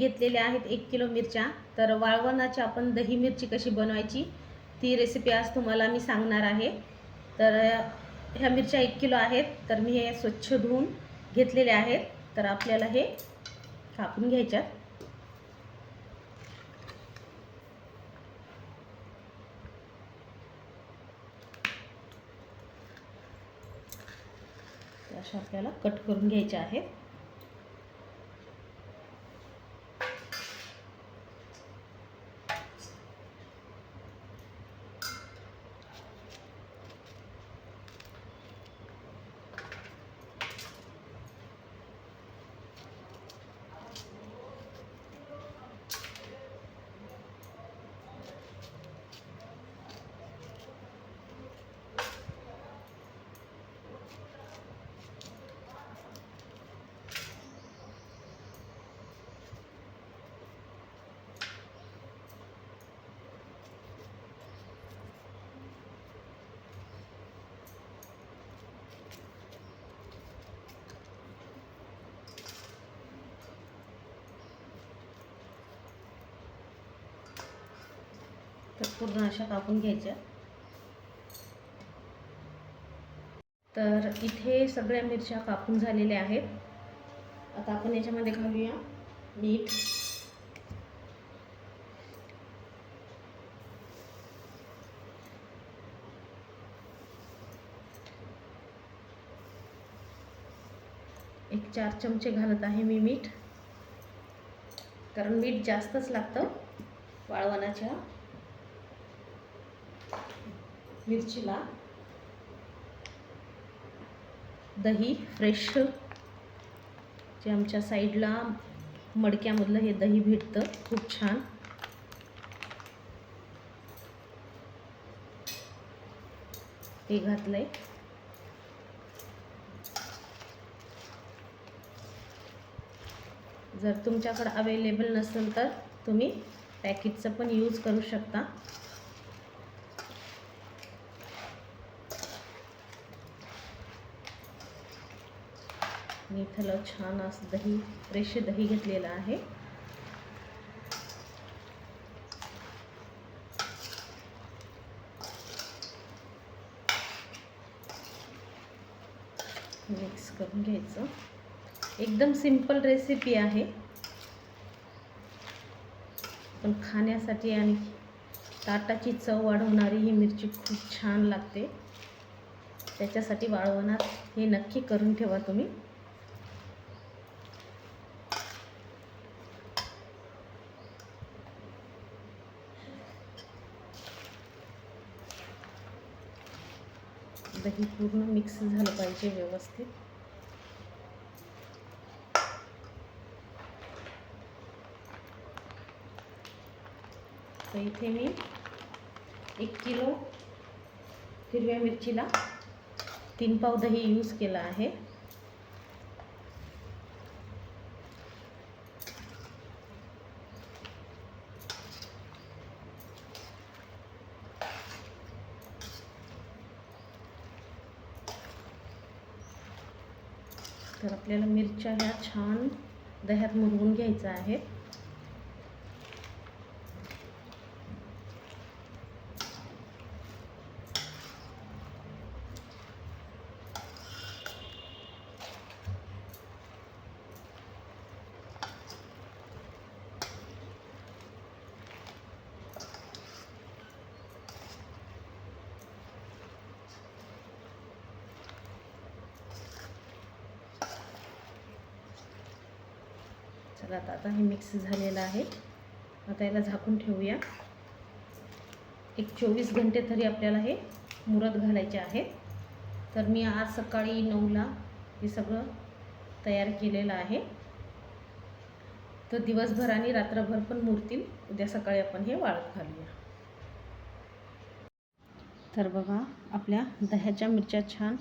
घेतलेल्या आहेत एक किलो मिरच्या. तर वाळवणाची आपण दही मिरची कशी बनवायची ती रेसिपी आज तुम्हाला मी सांगणार आहे. तर ह्या मिरच्या एक किलो आहेत तर मी हे स्वच्छ धुवून घेतलेले आहेत. तर आपल्याला हे कापून घ्यायच्यात. अशा आपल्याला कट करून घ्यायच्या आहेत. तर पूर्ण अशा कापून घ्यायच्या. तर इथे सगळ्या मिरच्या कापून झालेल्या आहेत. आता आपण याच्यामध्ये घालूया मीठ. एक चार चमचे घालत आहे मी मीठ. कारण मीठ जास्तच लागतं वाळवणाच्या. मिरचीला दही फ्रेश जे आमच्या साईडला मडक्यामधलं हे दही भेटतं खूप छान. ते घातलंय. जर तुमच्याकडं अवेलेबल नसेल तर तुम्ही पॅकेटचं पण यूज करू शकता. मी त्याला छान असं दही फ्रेश दही घेतलेलं आहे. मिक्स करून घ्यायचं. एकदम सिंपल रेसिपी आहे. पण खाण्यासाठी आणि ताटाची चव वाढवणारी ही मिरची खूप छान लागते. त्याच्यासाठी वाळवणात हे नक्की करून ठेवा तुम्ही. दही पूर्ण मिक्स झालं पाहिजे व्यवस्थित. तर इथे मी एक किलो हिरव्या मिरचीला तीन पाव दही यूज केला आहे. तर आपल्याला मिरच्या ह्या छान दह्यात मुरवून घ्यायचा आहे चला आता आता हे मिक्स झालेलं आहे. आता याला झाकून ठेवूया. एक चोवीस घंटे तरी आपल्याला हे मुरत घालायचे आहे. तर मी आज सकाळी नऊला हे सगळं तयार केलेलं आहे. तर दिवसभर आणि रात्रभर पण मुरतील. उद्या सकाळी आपण हे वाळत घालूया. तर बघा आपल्या दह्याच्या मिरच्या छान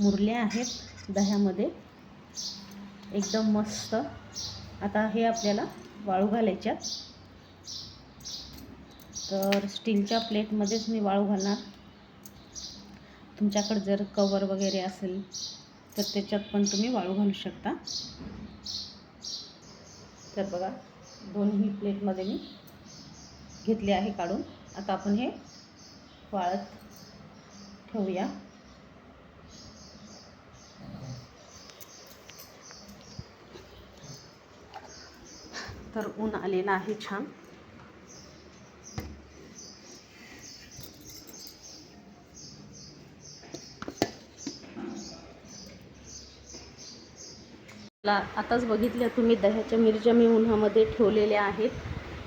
मुरल्या आहेत. दह्यामध्ये एकदम मस्त आता हे आपल्याला वाळू घालायच्यात तर स्टीलच्या प्लेटमध्येच मी वाळू घालणार. तुमच्याकडे जर कवर वगैरे असेल तर त्याच्यात पण तुम्ही वाळू घालू शकता. तर बघा दोन्ही प्लेटमध्ये मी घेतले आहे काढून. आता आपण हे वाळत ठेवूया. तर ऊन आलेलं आहे छान. आताच बघितल्या तुम्ही दह्याच्या मिरच्या मी उन्हामध्ये ठेवलेल्या आहेत.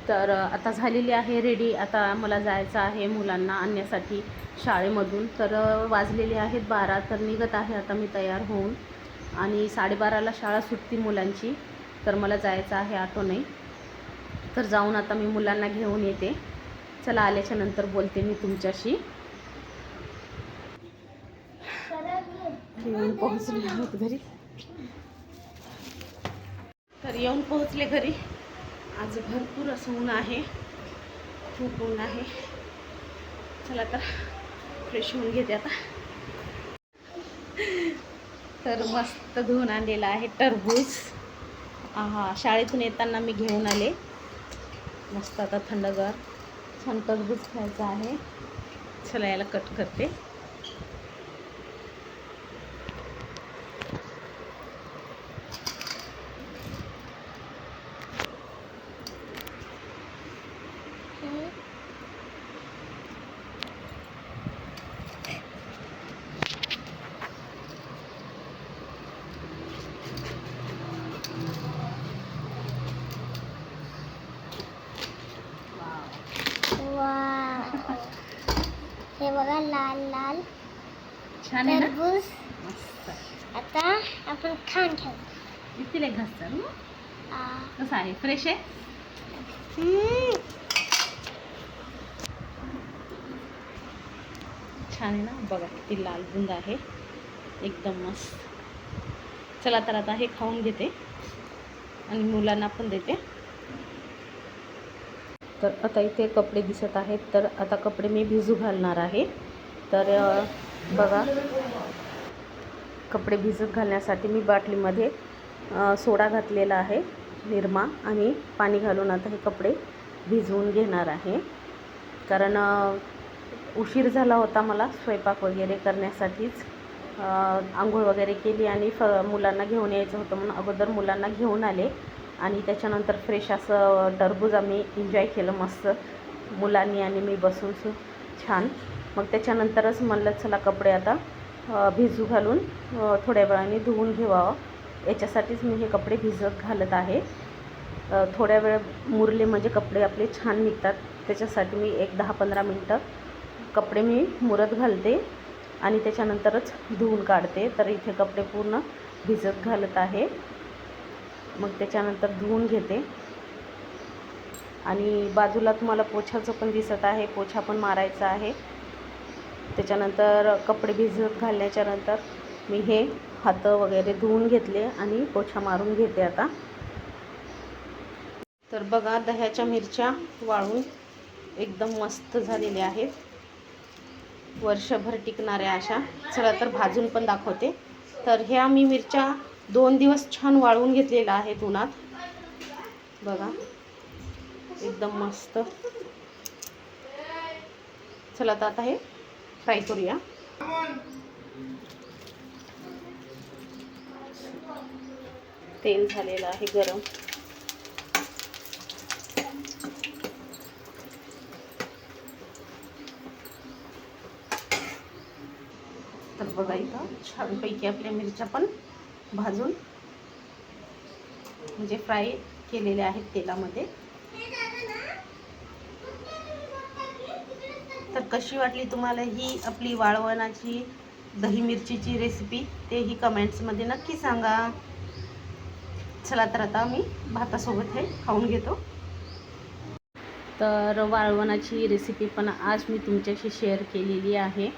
तर आता झालेली आहे रेडी आता मला जायचं आहे मुलांना आणण्यासाठी शाळेमधून. तर वाजलेले आहेत बारा तर निघत आहे. आता मी तयार होऊन. आणि साडेबाराला शाळा सुटती मुलांची. तर मला जायचं आहे ऑटोने. तर जाऊन आता मी मुलांना घेऊन येते. चला आल्याच्यानंतर बोलते मी तुमच्याशी. येऊन पोहोचले आहोत घरी. तर येऊन पोहोचले घरी. आज भरपूर असं ऊन आहे. खूप ऊन आहे. चला तर फ्रेश होऊन घेते आता. तर मस्त धुवून आणलेला आहे टरबूज. हा शाळेतून येताना मी घेऊन आले. मस्त आता थंडगार. छान टरबूज खायचं आहे. चला याला कट करते. वाव. हे बघा लाल लाल. छान आहे ना? टरबूज. मस्त. आता आपण खाऊन एक घास चालू. आ. कसं आहे? फ्रेश आहे? हम्म. छान आहे ना? बघा किती लाल बुंद आहे. एकदम मस्त. चला तर आता हे खाऊन घेते. आणि मुलांना पण देते. तर आता इथे कपडे दिसत आहेत. तर आता कपडे मी भिजू घालणार आहे. तर बघा. कपडे भिजत घालण्यासाठी मी बाटलीमध्ये सोडा घातलेला आहे निरमा आणि पाणी घालून आता हे कपडे भिजवून घेणार आहे. कारण उशीर झाला होता मला स्वयंपाक वगैरे करण्यासाठीच. आंघोळ वगैरे केली आणि फ मुलांना घेऊन यायचं होतं म्हणून अगोदर मुलांना घेऊन आले. आणि त्याच्यानंतर फ्रेश असं टरबूज आम्ही एन्जॉय केलं मस्त. मुलांनी आणि मी बसून सु छान. मग त्याच्यानंतरच म्हणलं चला कपडे आता भिजू घालून थोड्या वेळाने धुवून घेवावं. याच्यासाठीच मी हे कपडे भिजत घालत आहे. थोड्या वेळ मुरले म्हणजे कपडे आपले छान निघतात. त्याच्यासाठी मी एक दहा पंधरा मिनटं कपडे मी मुरत घालते आणि त्याच्यानंतरच धुवून काढते. तर इथे कपडे पूर्ण भिजत घालत आहे. मग त्याच्यानंतर धुवून घेते. आणि बाजूला तुम्हाला पोछाचं पण दिसत आहे. पोछा पण मारायचा आहे. त्याच्यानंतर कपडे भिजत घालण्याच्या नंतर मी हे हात वगैरे धुवून घेतले आणि पोछा मारून घेते आता. तर बघा दह्याच्या मिरच्या वाळून एकदम मस्त झालेल्या आहेत. वर्षभर टिकणाऱ्या अशा. चला तर भाजून पण दाखवते. तर ह्या मी मिरच्या दोन दिवस छान वाळवून घेतलेला आहे उन्हात. बघा. एकदम मस्त. चला तर आता हे फ्राय करूया. तेल झालेलं आहे गरम. तर बघा इथं छानपैकी आपल्या मिरच्या पण भाजून म्हणजे फ्राय केलेले आहेत तेलामध्ये. तर कशी वाटली तुम्हाला ही आपली वाळवणाची दही मिरचीची रेसिपी तेही कमेंट्समध्ये नक्की सांगा. चला तर आता मी भातासोबत हे खाऊन घेतो. तर वाळवणाची रेसिपी पण आज मी तुमच्याशी शेअर केलेली आहे.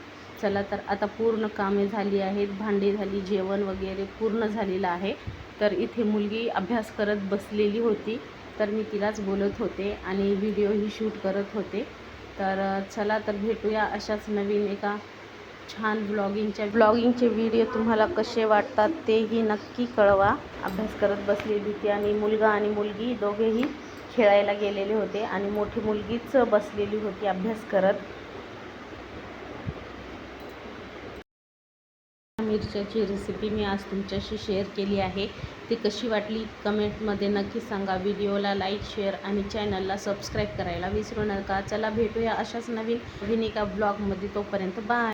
चला तर आता पूर्ण कामे झाली आहेत भांडी झाली जेवण वगैरे पूर्ण झालेलं आहे. तर इथे मुलगी अभ्यास करत बसलेली होती तर मी तिलाच बोलत होते आणि व्हिडिओही शूट करत होते. तर चला तर भेटूया अशाच नवीन एका छान ब्लॉगिंगच्या ब्लॉगिंगचे व्हिडिओ तुम्हाला कसे वाटतात तेही नक्की कळवा. अभ्यास करत बसलेली होती आणि मुलगा आणि मुलगी दोघेही खेळायला गेलेले होते आणि मोठी मुलगीच बसलेली होती अभ्यास करत. मिरच्याची रेसिपी मी आज तुमच्याशी शेअर केली आहे. ती कशी वाटली कमेंटमध्ये नक्की सांगा. व्हिडिओला लाईक शेअर आणि चॅनलला सबस्क्राईब करायला विसरू नका. चला भेटूया अशाच नवीन नवीन एका ब्लॉगमध्ये तोपर्यंत बाय